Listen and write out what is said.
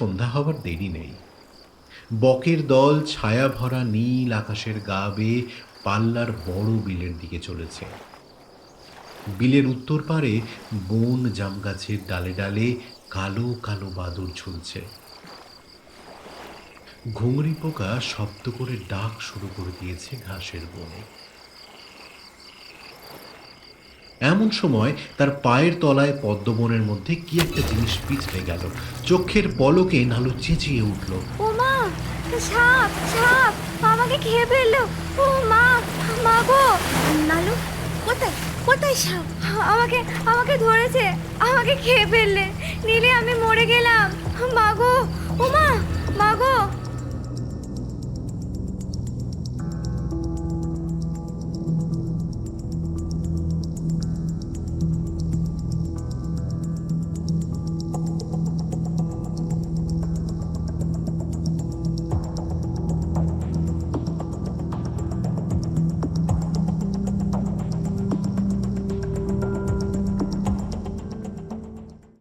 সন্ধ্যা হবার দেরি নেই। বকের দল ছায়া ভরা নীল আকাশের গা বেয়ে পাল্লার বড় বিলের দিকে চলেছে। বিলের উত্তর পারে বন জাম গাছের ডালে ডালে কালো কালো বাদুর ঝুলছে। ঘুঙরি পোকা শব্দ করে ডাক শুরু করে দিয়েছে ঘাসের বনে। এমন সময় তার পায়ের তলায় পদ্মবনের মধ্যে কি একটা জিনিস পিছলে গেল। চোখের পলকে নালু চেঁচিয়ে উঠল। সাপ সাপ, আমাকে খেয়ে ফেলল। ও মা মা গো। নালু, কোথায় কোথায় সাপ? আমাকে আমাকে ধরেছে, আমাকে খেয়ে ফেললে। নিলে আমি মরে গেলাম। মা গো, ও মা